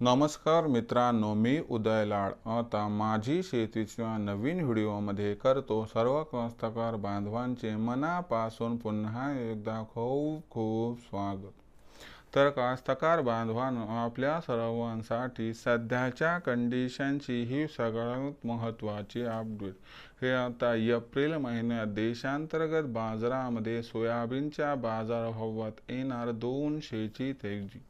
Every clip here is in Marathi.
नमस्कार मित्रांनो मी उदय लाड. आता माझी शेतीच्या नवीन व्हिडिओमध्ये करतो सर्व कास्तकार बांधवांचे मनापासून पुन्हा एकदा खूप खूप स्वागत. तर कास्तकार बांधवांनो आपल्या सर्वांसाठी सध्याच्या कंडिशनची ही सगळ्यात महत्त्वाची अपडेट हे आता एप्रिल महिन्यात देशांतर्गत बाजारामध्ये सोयाबीनच्या बाजारभावात येणार दोनशेची तेजी.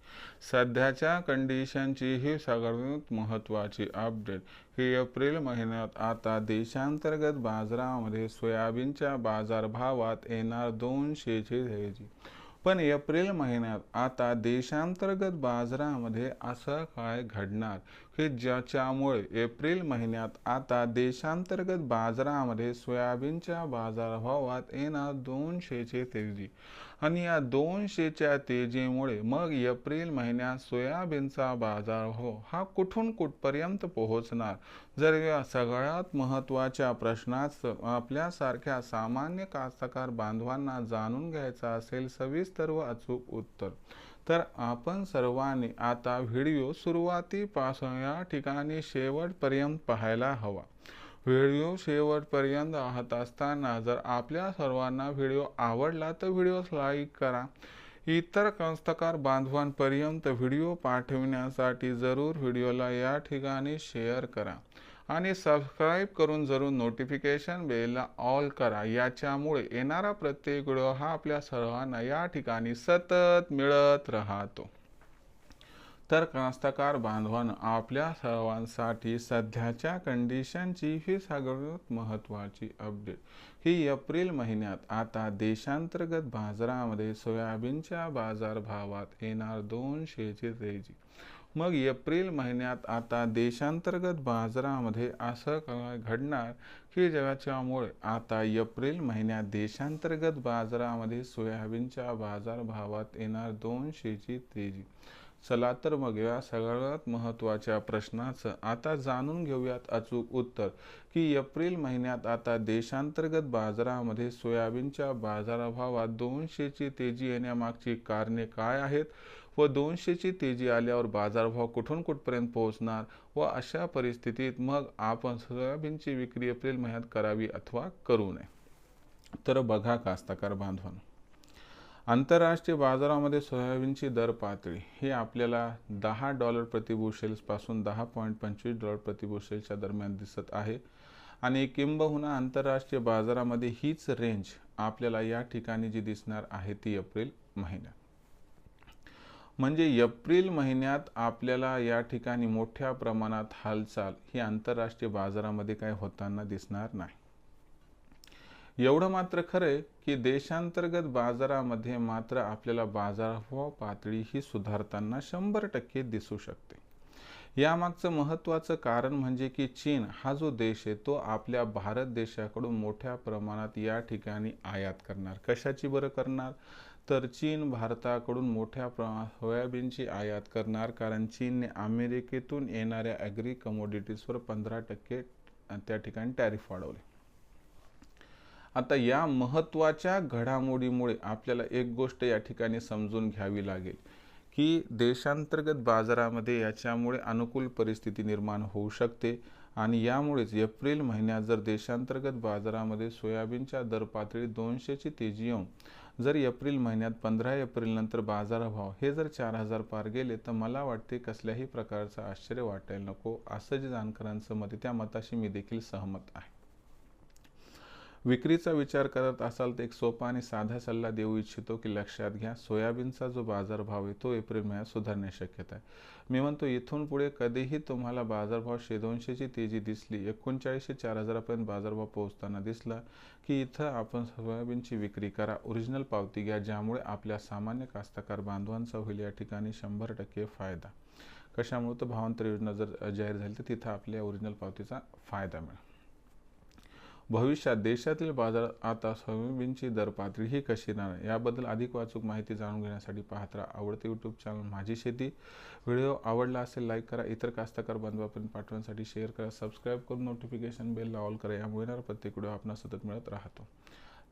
सध्याच्या कंडिशनची ही सगळ्यात महत्त्वाची अपडेट ही एप्रिल महिन्यात आता देशांतर्गत बाजारामध्ये सोयाबीनच्या बाजारभावात येणार दोनशेची तेजी. पण एप्रिल महिन्यात आता देशांतर्गत बाजारामध्ये असं काय घडणार? की ज्याच्यामुळे एप्रिल महिन्यात आता देशांतर्गत बाजारामध्ये सोयाबीनच्या बाजारभावात येणार दोनशेचे तेजी. आणि या दोनशेच्या तेजीमुळे मग एप्रिल महिन्यात सोयाबीनचा बाजारभाव हा कुठून कुठपर्यंत पोहोचणार? जर या सगळ्यात महत्त्वाच्या प्रश्नाचं आपल्यासारख्या सामान्य कास्तकार बांधवांना जाणून घ्यायचं असेल सविस्तर व अचूक उत्तर. तर आपण सर्वांनी आता व्हिडिओ सुरुवातीपासून या ठिकाणी शेवटपर्यंत पाहायला हवा. व्हिडिओ शेवटपर्यंत राहत असताना जर आपल्या सर्वांना व्हिडिओ आवडला तर व्हिडिओस लाईक करा. इतर कास्तकार बांधवांपर्यंत व्हिडिओ पाठविण्यासाठी जरूर व्हिडिओला या ठिकाणी शेअर करा. आणि सबस्क्राईब करून जरूर नोटिफिकेशन बेलला ऑल करा. याच्यामुळे येणारा प्रत्येक व्हिडिओ हा आपल्या सर्वांना या ठिकाणी सतत मिळत राहतो. तर कास्तकार बांधवानं आपल्या सर्वांसाठी सध्याच्या कंडिशनची ही सगळ्यात महत्त्वाची अपडेट ही एप्रिल महिन्यात आता देशांतर्गत बाजारामध्ये सोयाबीनच्या बाजारभावात येणार दोनशेची तेजी. मग एप्रिल महिन्यात आता देशांतर्गत बाजारामध्ये असं काय घडणार की ज्याच्यामुळे आता एप्रिल महिन्यात देशांतर्गत बाजारामध्ये सोयाबीनच्या बाजारभावात येणार दोनशेची तेजी. चला तर मग या सगळ्यात महत्त्वाच्या प्रश्नाचं आता जाणून घेऊयात अचूक उत्तर की एप्रिल महिन्यात आता देशांतर्गत बाजारामध्ये सोयाबीनच्या बाजारभावात दोनशेची तेजी येण्यामागची कारणे काय आहेत व दोनशेची तेजी आल्यावर बाजारभाव कुठून कुठपर्यंत पोहोचणार व अशा परिस्थितीत मग आपण सोयाबीनची विक्री एप्रिल महिन्यात करावी अथवा करू नये. तर बघा कास्तकार बांधवांनो आंतरराष्ट्रीय बाजारामध्ये सोयाबीनची दर पातळी हे आपल्याला दहा डॉलर प्रतिबुशेल्सपासून दहा पॉईंट पंचवीस डॉलर प्रतिबुशेल्सच्या दरम्यान दिसत आहे. आणि किंबहुना आंतरराष्ट्रीय बाजारामध्ये हीच रेंज आपल्याला या ठिकाणी जी दिसणार आहे ती एप्रिल महिन्यात. म्हणजे एप्रिल महिन्यात आपल्याला या ठिकाणी मोठ्या प्रमाणात हालचाल ही आंतरराष्ट्रीय बाजारामध्ये काय होताना दिसणार नाही. एवढं मात्र खरंय की देशांतर्गत बाजारामध्ये मात्र आपल्याला बाजारभाव पातळी ही सुधारताना शंभर टक्के दिसू शकते. यामागचं महत्त्वाचं कारण म्हणजे की चीन हा जो देश आहे तो आपल्या भारत देशाकडून मोठ्या प्रमाणात या ठिकाणी आयात करणार. कशाची बरं करणार? तर चीन भारताकडून मोठ्या प्रमाणात सोयाबीनची आयात करणार कारण चीनने अमेरिकेतून येणाऱ्या ॲग्री कमोडिटीजवर पंधरा टक्के त्या ठिकाणी टॅरिफ वाढवले. आता या महत्त्वाच्या घडामोडीमुळे आपल्याला एक गोष्ट या ठिकाणी समजून घ्यावी लागेल की देशांतर्गत बाजारामध्ये याच्यामुळे अनुकूल परिस्थिती निर्माण होऊ शकते आणि यामुळेच एप्रिल महिन्यात जर देशांतर्गत बाजारामध्ये सोयाबीनच्या दर पातळी दोनशेची तेजी येऊन जर एप्रिल महिन्यात पंधरा एप्रिलनंतर बाजारभाव हे जर चार हजार पार गेले तर मला वाटते कसल्याही प्रकारचं आश्चर्य वाटायला नको असं जे जाणकारांचं मत आहे त्या मताशी मी देखील सहमत आहे. विक्रीचा विचार करत असाल तर एक सोपा आणि साधा सल्ला देऊ इच्छितो की लक्षात घ्या सोयाबीनचा जो बाजारभाव आहे तो एप्रिल महिन्यात सुधारण्याची शक्यता आहे. मी म्हणतो इथून पुढे कधीही तुम्हाला बाजारभाव शे दोनशेची तेजी दिसली एकोणचाळीसशे चार हजारापर्यंत बाजारभाव पोहोचताना दिसला की इथं आपण सोयाबीनची विक्री करा ओरिजिनल पावती घ्या ज्यामुळे आपल्या सामान्य कास्तकार बांधवांचा होईल या ठिकाणी शंभर टक्के फायदा. कशामुळे? तर भावांतर योजना जर जाहीर झाली तर तिथं आपल्या ओरिजिनल पावतीचा फायदा मिळेल. भविष्यात देशातील बाजारात आता सोयाबीनची दर पातळी ही कशी राहणार? याबद्दल अधिक वाचूक माहिती जाणून घेण्यासाठी पाहत राहा आवडते यूट्यूब चॅनल माझी शेती. व्हिडिओ आवडला असेल लाईक करा. इतर कास्तकार बांधवापर्यंत पाठवण्यासाठी शेअर करा. सबस्क्राईब करून नोटिफिकेशन बेलला ऑल करा. यामुळे प्रत्येक व्हिडिओ आपणास सतत मिळत राहतो.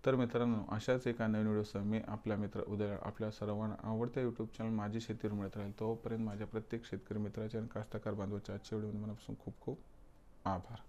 तर मित्रांनो अशाच एका नवीन व्हिडिओसह मी आपला मित्र उदय आपल्या सर्वांना आवडत्या यूट्यूब चॅनल माझी शेतीवर मिळत राहील. तोपर्यंत माझ्या प्रत्येक शेतकरी मित्राच्या आणि कास्तकार बांधवाच्या आजच्या व्हिडिओमध्ये मनापासून खूप खूप आभार.